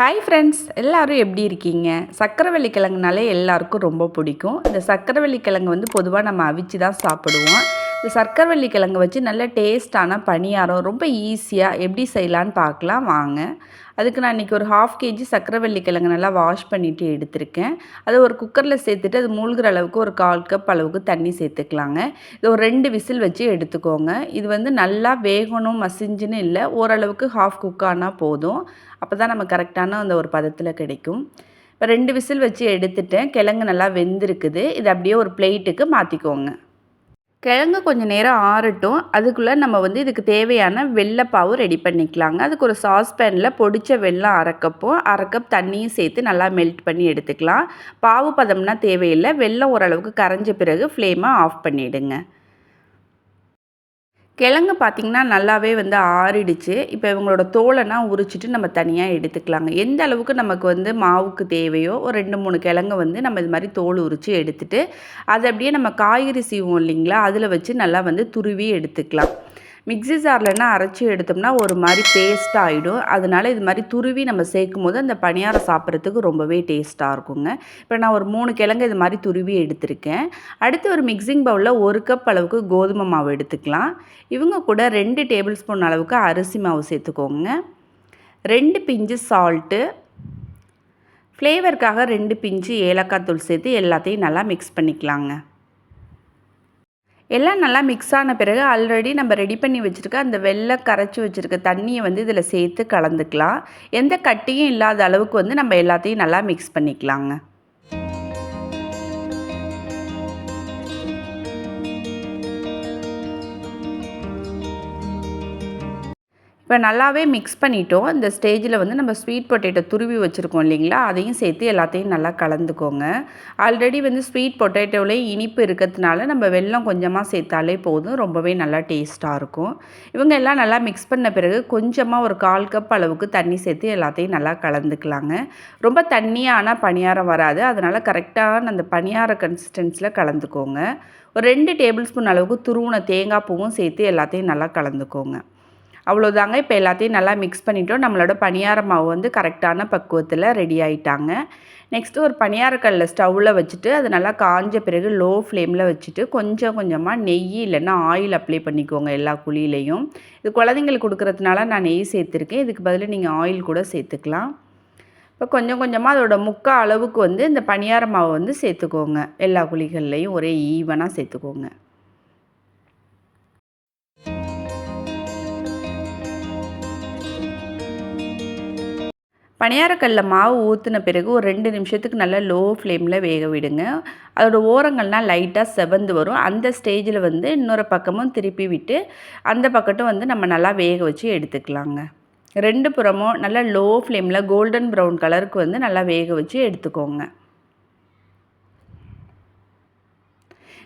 Hi friends எல்லோரும் எப்படி இருக்கீங்க? சக்கரவள்ளி கிழங்குனாலே எல்லாருக்கும் ரொம்ப பிடிக்கும். இந்த சக்கரவள்ளி கிழங்கு வந்து பொதுவாக நம்ம அவிச்சு தான் சாப்பிடுவோம். இந்த சக்கரவள்ளி கிழங்கு வச்சு நல்ல டேஸ்டான பணியாரம் ரொம்ப ஈஸியாக எப்படி செய்யலான்னு பார்க்கலாம் வாங்க. அதுக்கு நான் இன்றைக்கி ஒரு ஹாஃப் கேஜி சக்கரவள்ளி கிழங்கு நல்லா வாஷ் பண்ணிவிட்டு எடுத்திருக்கேன். அதை ஒரு குக்கரில் சேர்த்துட்டு அது மூழ்கிற அளவுக்கு ஒரு கால் கப் அளவுக்கு தண்ணி சேர்த்துக்கலாங்க. இது ஒரு ரெண்டு விசில் வச்சு எடுத்துக்கோங்க. இது வந்து நல்லா வேகணும் மசிஞ்சுன்னு இல்லை ஓரளவுக்கு ஹாஃப் குக்கானால் போதும். அப்போ தான் நம்ம கரெக்டான அந்த ஒரு பதத்தில் கிடைக்கும். இப்போ ரெண்டு விசில் வச்சு எடுத்துட்டேன். கிழங்கு நல்லா வெந்திருக்குது. இது அப்படியே ஒரு பிளேட்டுக்கு மாற்றிக்கோங்க கிழங்கு கொஞ்சம் நேரம் ஆறட்டும். அதுக்குள்ளே நம்ம வந்து இதுக்கு தேவையான வெள்ளைப்பாவும் ரெடி பண்ணிக்கலாங்க. அதுக்கு ஒரு சாஸ்பேனில் பொடிச்ச வெள்ளம் அரைக்கப்போ அரைக்கப் தண்ணியும் சேர்த்து நல்லா மெல்ட் பண்ணி எடுத்துக்கலாம். பாவு பதம்னா தேவையில்லை. வெள்ளம் ஓரளவுக்கு கரைஞ்ச பிறகு ஃப்ளேமை ஆஃப் பண்ணிவிடுங்க கிழங்கு பார்த்திங்கன்னா நல்லாவே வந்து ஆறிடுச்சு. இப்போ இவங்களோட தோலைனா உரிச்சிட்டு நம்ம தனியாக எடுத்துக்கலாங்க. எந்த அளவுக்கு நமக்கு வந்து மாவுக்கு தேவையோ ஒரு ரெண்டு மூணு கிழங்கு வந்து நம்ம இது மாதிரி தோல் உரித்து எடுத்துகிட்டு அதை அப்படியே நம்ம காய்கறி சீவோம் இல்லைங்களா? அதில் வச்சு நல்லா வந்து துருவி எடுத்துக்கலாம். மிக்ஸி ஜார்லன்னா அரைச்சி எடுத்தோம்னா ஒரு மாதிரி பேஸ்ட் ஆகிடும் அதனால் இது மாதிரி துருவி நம்ம சேர்க்கும் போது அந்த பணியாரம் சாப்பிட்றதுக்கு ரொம்பவே டேஸ்ட்டாக இருக்குங்க. இப்போ நான் ஒரு மூணு கிழங்கு இது மாதிரி துருவி எடுத்திருக்கேன். அடுத்து ஒரு மிக்சிங் பவுலில் ஒரு கப் அளவுக்கு கோதுமை மாவு எடுத்துக்கலாம். இவங்க கூட ரெண்டு டேபிள் ஸ்பூன் அளவுக்கு அரிசி மாவு சேர்த்துக்கோங்க. ரெண்டு பிஞ்சு சால்ட்டு ஃப்ளேவருக்காக ரெண்டு பிஞ்சு ஏலக்காய் தூள் சேர்த்து எல்லாத்தையும் நல்லா மிக்ஸ் பண்ணிக்கலாங்க. எல்லாம் நல்லா மிக்ஸ் ஆன பிறகு ஆல்ரெடி நம்ம ரெடி பண்ணி வச்சுருக்க அந்த வெள்ளை கரைச்சி வச்சுருக்க தண்ணியை வந்து இதில் சேர்த்து கலந்துக்கலாம். எந்த கட்டியும் இல்லாத அளவுக்கு வந்து நம்ம எல்லாத்தையும் நல்லா மிக்ஸ் பண்ணிக்கலாங்க. இப்போ நல்லாவே மிக்ஸ் பண்ணிட்டோம். இந்த ஸ்டேஜில் வந்து நம்ம ஸ்வீட் பொட்டேட்டோ துருவி வச்சுருக்கோம் இல்லைங்களா? அதையும் சேர்த்து எல்லாத்தையும் நல்லா கலந்துக்கோங்க. ஆல்ரெடி வந்து ஸ்வீட் பொட்டேட்டோவிலே இனிப்பு இருக்கிறதுனால நம்ம வெள்ளம் கொஞ்சமாக சேர்த்தாலே போதும். ரொம்பவே நல்லா டேஸ்ட்டாக இருக்கும். இவங்க எல்லாம் நல்லா மிக்ஸ் பண்ண பிறகு கொஞ்சமாக ஒரு கால் கப் அளவுக்கு தண்ணி சேர்த்து எல்லாத்தையும் நல்லா கலந்துக்கலாங்க. ரொம்ப தண்ணியான பணியாரம் வராது. அதனால் கரெக்டான அந்த பணியார கன்சிஸ்டன்ஸில் கலந்துக்கோங்க. ஒரு ரெண்டு டேபிள் ஸ்பூன் அளவுக்கு துருவுன தேங்காய் பூவும் சேர்த்து எல்லாத்தையும் நல்லா கலந்துக்கோங்க. அவ்வளோதாங்க இப்போ எல்லாத்தையும் நல்லா மிக்ஸ் பண்ணிட்டோம். நம்மளோட பணியார மாவு வந்து கரெக்டான பக்குவத்தில் ரெடி ஆகிட்டாங்க நெக்ஸ்ட்டு ஒரு பணியாரக்கல்ல ஸ்டவ்வில் வச்சுட்டு அது நல்லா காஞ்ச பிறகு லோ ஃப்ளேமில் வச்சுட்டு கொஞ்சம் கொஞ்சமாக நெய் இல்லைன்னா ஆயில் அப்ளை பண்ணிக்கோங்க எல்லா குழியிலையும். இது குழந்தைங்களுக்கு கொடுக்குறதுனால நான் நெய் சேர்த்துருக்கேன். இதுக்கு பதில் நீங்கள் ஆயில் கூட சேர்த்துக்கலாம். இப்போ கொஞ்சம் கொஞ்சமாக அதோட முக்கால் அளவுக்கு வந்து இந்த பணியார மாவை வந்து சேர்த்துக்கோங்க. எல்லா குழிகள்லையும் ஒரே ஈவனாக சேர்த்துக்கோங்க. பணியாரக்கல்ல மாவு ஊற்றின பிறகு ஒரு ரெண்டு நிமிஷத்துக்கு நல்லா லோ ஃப்ளேமில் வேக விடுங்க. அதோடய ஓரங்கள்லாம் லைட்டாக செவந்து வரும். அந்த ஸ்டேஜில் வந்து இன்னொரு பக்கமும் திருப்பி விட்டு அந்த பக்கட்டும் வந்து நம்ம நல்லா வேக வச்சு எடுத்துக்கலாங்க. ரெண்டு புறமும் நல்லா லோ ஃப்ளேமில் கோல்டன் ப்ரௌன் கலருக்கு வந்து நல்லா வேக வச்சு எடுத்துக்கோங்க.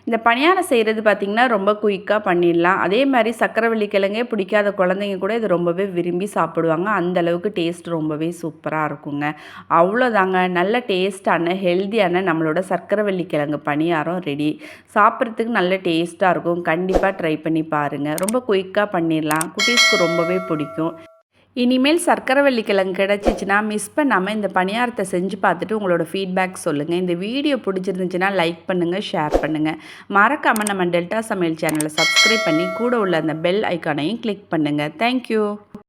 இந்த பணியாரம் செய்கிறது பார்த்திங்கன்னா ரொம்ப குயிக்காக பண்ணிடலாம். அதே மாதிரி சக்கரவள்ளி கிழங்கே பிடிக்காத குழந்தைங்க கூட இது ரொம்பவே விரும்பி சாப்பிடுவாங்க. அந்த அளவுக்கு டேஸ்ட் ரொம்பவே சூப்பராக இருக்குங்க. அவ்வளோதாங்க. நல்ல டேஸ்ட்டான ஹெல்த்தியான நம்மளோட சக்கரவள்ளி கிழங்கு பணியாரம் ரெடி சாப்பிட்றதுக்கு நல்ல டேஸ்ட்டாக இருக்கும். கண்டிப்பாக ட்ரை பண்ணி பாருங்கள் ரொம்ப குயிக்காக பண்ணிடலாம். குட்டீஸ்க்கு ரொம்பவே பிடிக்கும். இனிமேல் சர்க்கரைவள்ளி கிழங்கு கிடச்சிச்சின்னா மிஸ் பண்ணாமல் இந்த பணியாரத்தை செஞ்சு பார்த்துட்டு உங்களோட ஃபீட்பேக் சொல்லுங்கள் இந்த வீடியோ பிடிச்சிருந்துச்சுன்னா லைக் பண்ணுங்கள் ஷேர் பண்ணுங்கள் மறக்காமல் நம்ம டெல்டா சமையல் சேனலை சப்ஸ்கிரைப் பண்ணி கூட உள்ள அந்த பெல் ஐக்கானையும் கிளிக் பண்ணுங்கள் தேங்க்யூ